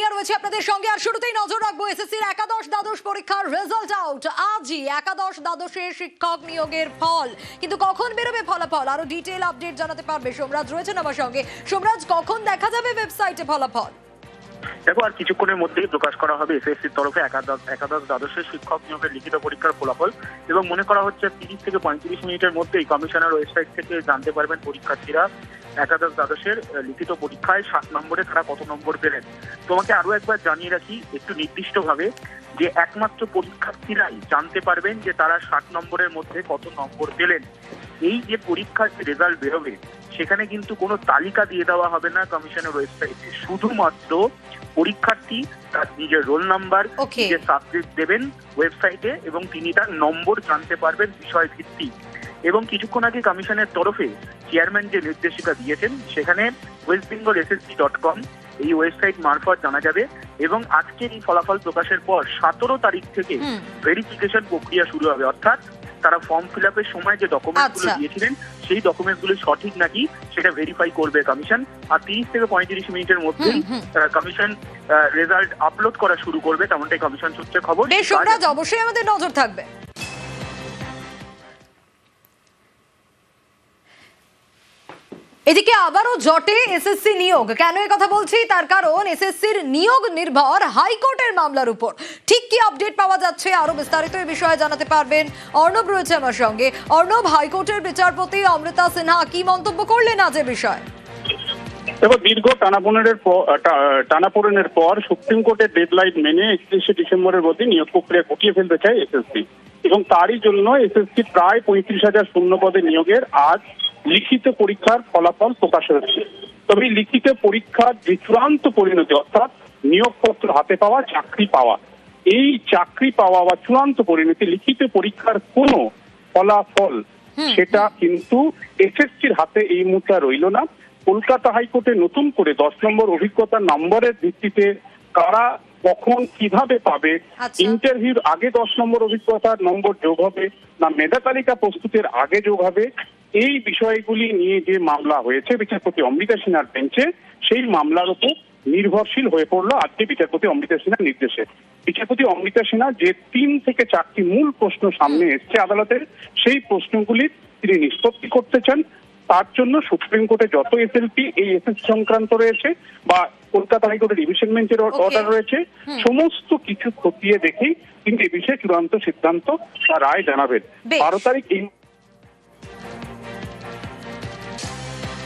সোনিয়া রয়েছে আপনাদের সঙ্গে, আর শুরুতেই নজর রাখব এসএসসির একাদশ দ্বাদশ পরীক্ষার রেজাল্ট আউট আজই একাদশ দ্বাদশের শিক্ষক নিয়োগের ফল। কিন্তু কখন বেরোবে ফলাফল? আরও ডিটেল আপডেট জানাতে পারবে সোমরাজ। রয়েছেন আমার সঙ্গে। সোমরাজ, কখন দেখা যাবে ওয়েবসাইটে ফলাফল? দেখো, আর কিছুক্ষণের মধ্যেই প্রকাশ করা হবে এসএসসির তরফে একাদশ দ্বাদশের শিক্ষক নিয়োগের লিখিত পরীক্ষার ফলাফল। এবং মনে করা হচ্ছে তিরিশ থেকে পঁয়ত্রিশ মিনিটের মধ্যেই কমিশনার ওয়েবসাইট থেকে জানতে পারবেন পরীক্ষার্থীরা একাদশ দ্বাদশের লিখিত পরীক্ষায় সাত নম্বরে তারা কত নম্বর পেলেন? তোমাকে আরও একবার জানিয়ে রাখি একটু নির্দিষ্টভাবে যে একমাত্র পরীক্ষার্থীরাই জানতে পারবেন যে তারা ষাট নম্বরের মধ্যে কত নম্বর পেলেন। এই যে পরীক্ষার যে রেজাল্ট বেরোবে সেখানে কিন্তু কোনো তালিকা দিয়ে দেওয়া হবে না কমিশনের ওয়েবসাইটে। শুধুমাত্র পরীক্ষার্থী তার নিজের রোল নাম্বার. নিজের সাবজেক্ট দেবেন ওয়েবসাইটে এবং তিনি তার নম্বর জানতে পারবেন বিষয় ভিত্তিক এবং কিছুক্ষণ আগে কমিশনের তরফে চেয়ারম্যান যে নির্দেশিকা দিয়েছেন সেখানে West Bengal SSC dot com এই ওয়েবসাইট মারফত জানা যাবে এবং আজকের এই ফলাফল প্রকাশের পর সতেরো তারিখ থেকে ভেরিফিকেশন প্রক্রিয়া শুরু হবে। অর্থাৎ তারা ফর্ম ফিল আপের সময় যে ডকুমেন্টগুলো আচ্ছা। দিয়েছিলেন সেই ডকুমেন্টগুলো সঠিক নাকি সেটা ভেরিফাই করবে কমিশন আর তিরিশ থেকে পঁয়ত্রিশ মিনিটের মধ্যেই। কমিশন রেজাল্ট আপলোড করা শুরু করবে তেমনটাই কমিশন সূত্রে খবর। বেশ অবশ্যই আমাদের নজর থাকবে। এদিকে আবারও জটে এসএসসি নিয়োগ। কেন কথা বলছি? তার কারণ এসএসসির নিয়োগ নির্ভর হাইকোর্টের মামলার উপর। ঠিক কি আপডেট পাওয়া যাচ্ছে আরও বিস্তারিত এই বিষয়ে জানাতে পারবেন অর্ণব রয়েছে আমার সঙ্গে। অর্ণব, হাইকোর্টের বিচারপতি অমৃতা সিনহা, কি মন্তব্য করলেন আজ এ বিষয়ে? এবার দীর্ঘ টানাপোড়েনের টানাপোড়েনের পর সুপ্রিম কোর্টের ডেডলাইন মেনে একত্রিশে ডিসেম্বরের মধ্যে নিয়োগ প্রক্রিয়া গুটিয়ে ফেলতে চায় এসএসসি। এবং তারই জন্য এসএসসি প্রায় পঁয়ত্রিশ হাজার শূন্য পদে নিয়োগের আজ লিখিত পরীক্ষার ফলাফল প্রকাশ হয়েছে তবে লিখিত পরীক্ষার যে চূড়ান্ত পরিণতি অর্থাৎ নিয়োগপত্র হাতে পাওয়া চাকরি পাওয়া এই চাকরি পাওয়া বা চূড়ান্ত পরিণতি লিখিত পরীক্ষার কোনো ফলাফল সেটা কিন্তু এসএসসির হাতে এই মুহূর্তে রইল না। কলকাতা হাইকোর্টে নতুন করে দশ নম্বর অভিজ্ঞতা নম্বরের ভিত্তিতে কারা কখন কীভাবে পাবে আচ্ছা। ইন্টারভিউর আগে দশ নম্বর অভিজ্ঞতার নম্বর যোগ হবে না মেধা তালিকা প্রস্তুতের আগে যোগ হবে এই বিষয়গুলি নিয়ে যে মামলা হয়েছে বিচারপতি অমৃতা সিনহার বেঞ্চে সেই মামলার উপর নির্ভরশীল হয়ে পড়ল আজকে বিচারপতি অমৃতা সিনহার নির্দেশে। বিচারপতি অমৃতা সিনহা যে তিন থেকে চারটি মূল প্রশ্ন সামনে এসছে আদালতের সেই প্রশ্নগুলি তিনি নিষ্পত্তি করতে চান। তার জন্য সুপ্রিম কোর্টে যত এসএলপি এই এসএস সংক্রান্ত রয়েছে বা কলকাতা হাইকোর্টের ডিভিশন বেঞ্চের অর্ডার রয়েছে সমস্ত কিছু খতিয়ে দেখেই কিন্তু এই বিষয়ে চূড়ান্ত সিদ্ধান্ত বা রায় জানাবেন। বারো তারিখ এই